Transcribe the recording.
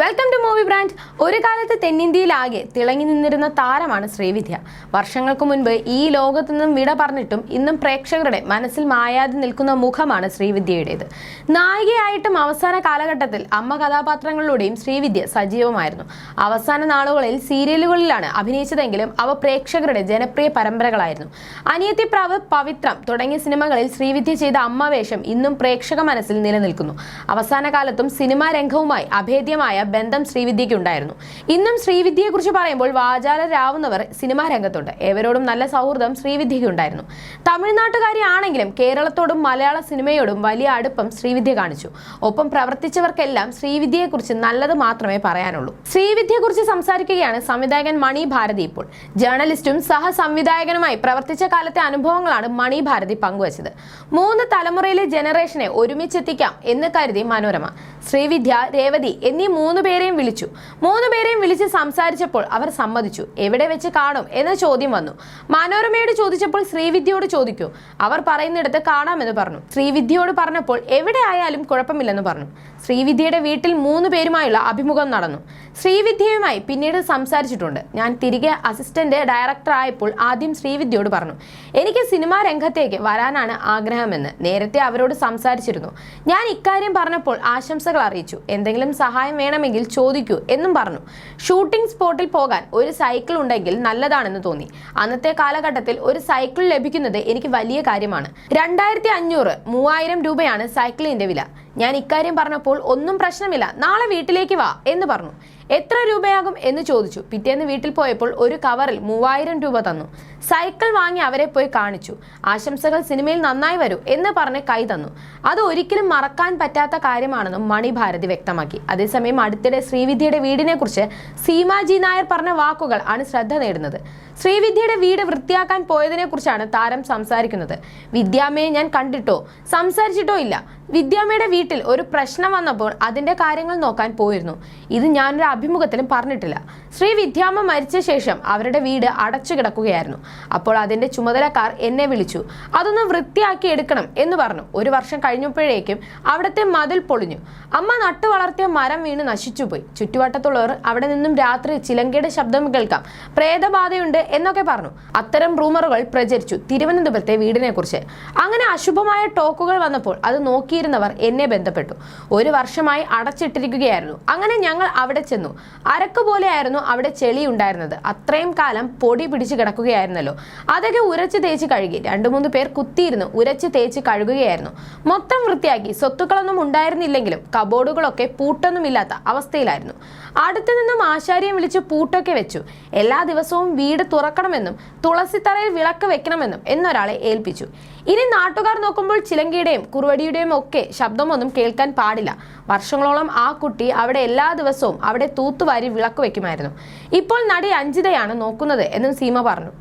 Welcome to movie brand ഒരു കാലത്ത് തെന്നിന്ത്യയിലാകെ തിളങ്ങി നിന്നിരുന്ന താരമാണ് ശ്രീവിദ്യ. വർഷങ്ങൾക്ക് മുൻപ് ഈ ലോകത്തു നിന്നും വിട പറഞ്ഞിട്ടും ഇന്നും പ്രേക്ഷകരുടെ മനസ്സിൽ മായാതെ നിൽക്കുന്ന മുഖമാണ് ശ്രീവിദ്യയുടേത്. നായികയായിട്ടും അവസാന കാലഘട്ടത്തിൽ അമ്മ കഥാപാത്രങ്ങളിലൂടെയും ശ്രീവിദ്യ സജീവമായിരുന്നു. അവസാന നാളുകളിൽ സീരിയലുകളിലാണ് അഭിനയിച്ചതെങ്കിലും അവ പ്രേക്ഷകരുടെ ജനപ്രിയ പരമ്പരകളായിരുന്നു. അനിയത്തി അനിയത്തിപ്രാവ് പവിത്രം തുടങ്ങിയ സിനിമകളിൽ ശ്രീവിദ്യ ചെയ്ത അമ്മ വേഷം ഇന്നും പ്രേക്ഷക മനസ്സിൽ നിലനിൽക്കുന്നു. അവസാന കാലത്തും സിനിമാ രംഗവുമായി അഭേദ്യമായ ബന്ധം ശ്രീവിദ്യയ്ക്ക് ഉണ്ടായിരുന്നു. ഇന്നും ശ്രീവിദ്യയെക്കുറിച്ച് പറയുമ്പോൾ വാചാലരാവുന്നവർ സിനിമാ രംഗത്തുണ്ട്. ഏവരോടും നല്ല സൗഹൃദം ശ്രീവിദ്യയ്ക്ക് ഉണ്ടായിരുന്നു. തമിഴ്നാട്ടുകാരിയാണെങ്കിലും കേരളത്തോടും മലയാള സിനിമയോടും വലിയ അടുപ്പം ശ്രീവിദ്യ കാണിച്ചു. ഒപ്പം പ്രവർത്തിച്ചവർക്കെല്ലാം ശ്രീവിദ്യയെക്കുറിച്ച് നല്ലത് മാത്രമേ പറയാനുള്ളൂ. ശ്രീവിദ്യയെക്കുറിച്ച് സംസാരിക്കുകയാണ് സംവിധായകൻ മണി ഭാരതി ഇപ്പോൾ. ജേർണലിസ്റ്റും സഹ സംവിധായകനുമായി പ്രവർത്തിച്ച കാലത്തെ അനുഭവങ്ങളാണ് മണി ഭാരതി പങ്കുവച്ചത്. മൂന്ന് തലമുറയിലെ ജനറേഷനെ ഒരുമിച്ചെത്തിക്കാം എന്ന് കരുതി മനോരമ. ശ്രീവിദ്യ രേവതി എന്നീ മൂന്ന് പേരെയും വിളിച്ചു. മൂന്ന് പേരെയും വിളിച്ച് സംസാരിച്ചപ്പോൾ അവർ സമ്മതിച്ചു. എവിടെ വെച്ച് കാണും? എന്ന ചോദ്യം വന്നു. മനോരമയോട് ചോദിച്ചപ്പോൾ ശ്രീവിദ്യയോട് ചോദിക്കൂ. അവർ പറയുന്നിടത്ത് കാണാമെന്ന് പറഞ്ഞു. ശ്രീവിദ്യയോട് പറഞ്ഞപ്പോൾ എവിടെ ആയാലും കുഴപ്പമില്ലെന്ന് പറഞ്ഞു. ശ്രീവിദ്യയുടെ വീട്ടിൽ മൂന്ന് പേരുമായുള്ള അഭിമുഖം നടന്നു. ശ്രീവിദ്യയുമായി പിന്നീട് സംസാരിച്ചിട്ടുണ്ട്. ഞാൻ തിരികെ അസിസ്റ്റന്റ് ഡയറക്ടർ ആയപ്പോൾ ആദ്യം ശ്രീവിദ്യയോട് പറഞ്ഞു. എനിക്ക് സിനിമാ രംഗത്തേക്ക് വരാനാണ് ആഗ്രഹമെന്ന്. നേരത്തെ അവരോട് സംസാരിച്ചിരുന്നു. ഞാൻ ഇക്കാര്യം പറഞ്ഞപ്പോൾ ആശംസകൾ അറിയിച്ചു. എന്തെങ്കിലും സഹായം വേണമെങ്കിൽ ചോദിക്കൂ എന്നും പറഞ്ഞു. ഷൂട്ടിംഗ് സ്പോട്ടിൽ പോകാൻ ഒരു സൈക്കിൾ ഉണ്ടെങ്കിൽ നല്ലതാണെന്ന് തോന്നി. അന്നത്തെ കാലഘട്ടത്തിൽ ഒരു സൈക്കിൾ ലഭിക്കുന്നത് എനിക്ക് വലിയ കാര്യമാണ്. രണ്ടായിരത്തി അഞ്ഞൂറ് മൂവായിരം രൂപയാണ് സൈക്കിളിന്റെ വില. ഞാൻ ഇക്കാര്യം പറഞ്ഞപ്പോൾ ഒന്നും പ്രശ്നമില്ല. നാളെ വീട്ടിലേക്ക് വാ എന്ന് പറഞ്ഞു. എത്ര രൂപയാകും എന്ന് ചോദിച്ചു. പിറ്റേന്ന് വീട്ടിൽ പോയപ്പോൾ ഒരു കവറിൽ മൂവായിരം രൂപ തന്നു. സൈക്കിൾ വാങ്ങി അവരെ പോയി കാണിച്ചു. ആശംസകൾ സിനിമയിൽ നന്നായി വരൂ എന്ന് പറഞ്ഞ് കൈ തന്നു. അത് ഒരിക്കലും മറക്കാൻ പറ്റാത്ത കാര്യമാണെന്നും മണിഭാരതി വ്യക്തമാക്കി. അതേസമയം അടുത്തിടെ ശ്രീവിദ്യയുടെ വീടിനെ കുറിച്ച് സീമാജി നായർ പറഞ്ഞ വാക്കുകൾ ആണ് ശ്രദ്ധ നേടുന്നത്. ശ്രീവിദ്യയുടെ വീട് വൃത്തിയാക്കാൻ പോയതിനെ കുറിച്ചാണ് താരം സംസാരിക്കുന്നത്. വിദ്യാമ്മയെ ഞാൻ കണ്ടിട്ടോ? സംസാരിച്ചിട്ടോ ഇല്ല. വിദ്യാമ്മയുടെ വീട്ടിൽ ഒരു പ്രശ്നം വന്നപ്പോൾ അതിന്റെ കാര്യങ്ങൾ നോക്കാൻ പോയിരുന്നു. ഇത് ഞാനൊരു അഭിമുഖത്തിലും പറഞ്ഞിട്ടില്ല. ശ്രീ വിദ്യാമ്മ മരിച്ച ശേഷം അവരുടെ വീട് അടച്ചു കിടക്കുകയായിരുന്നു. അപ്പോൾ അതിന്റെ ചുമതലക്കാർ എന്നെ വിളിച്ചു. അതൊന്ന് വൃത്തിയാക്കി എടുക്കണം എന്ന് പറഞ്ഞു. ഒരു വർഷം കഴിഞ്ഞപ്പോഴേക്കും അവിടുത്തെ മതിൽ പൊളിഞ്ഞു. അമ്മ നട്ടു വളർത്തിയ മരം വീണ് നശിച്ചുപോയി ചുറ്റുവട്ടത്തുള്ളവർ അവിടെ നിന്നും രാത്രി ചിലങ്കയുടെ ശബ്ദം കേൾക്കാം. പ്രേതബാധയുണ്ട് എന്നൊക്കെ പറഞ്ഞു. അത്തരം റൂമറുകൾ പ്രചരിച്ചു തിരുവനന്തപുരത്തെ വീടിനെ കുറിച്ച് അങ്ങനെ അശുഭമായ ടോക്കുകൾ വന്നപ്പോൾ അത് നോക്കിയിരുന്നവർ എന്നെ ബന്ധപ്പെട്ടു. ഒരു വർഷമായി അടച്ചിട്ടിരിക്കുകയായിരുന്നു. അങ്ങനെ ഞങ്ങൾ അവിടെ ചെന്നു. അരക്ക് പോലെയായിരുന്നു അവിടെ ചെളി ഉണ്ടായിരുന്നത്. അത്രയും കാലം പൊടി പിടിച്ച് കിടക്കുകയായിരുന്നല്ലോ. അതൊക്കെ ഉരച്ച് തേച്ച് കഴുകി. രണ്ടു മൂന്ന് പേർ കുത്തിയിരുന്നു. ഉരച്ച് തേച്ച് കഴുകുകയായിരുന്നു. മൊത്തം വൃത്തിയാക്കി. സ്വത്തുക്കളൊന്നും ഉണ്ടായിരുന്നില്ലെങ്കിലും കബോർഡുകളൊക്കെ പൂട്ടൊന്നുമില്ലാത്ത അവസ്ഥയിലായിരുന്നു. അടുത്തു നിന്നും ആശാരിയെ വിളിച്ച് പൂട്ടൊക്കെ വെച്ചു. എല്ലാ ദിവസവും വീട് തുറക്കണമെന്നും തുളസിത്തറയിൽ വിളക്ക് വെക്കണമെന്നും എന്നൊരാളെ ഏൽപ്പിച്ചു. ഇനി നാട്ടുകാർ നോക്കുമ്പോൾ ചിലങ്കിയുടെയും കുറുവടിയുടെയും ഒക്കെ ശബ്ദമൊന്നും കേൾക്കാൻ പാടില്ല. വർഷങ്ങളോളം ആ കുട്ടി അവിടെ എല്ലാ ദിവസവും അവിടെ തൂത്തുവാരി വിളക്ക് വെക്കുമായിരുന്നു. ഇപ്പോൾ നടി അഞ്ജിതയാണ് നോക്കുന്നത് എന്നും സീമ പറഞ്ഞു.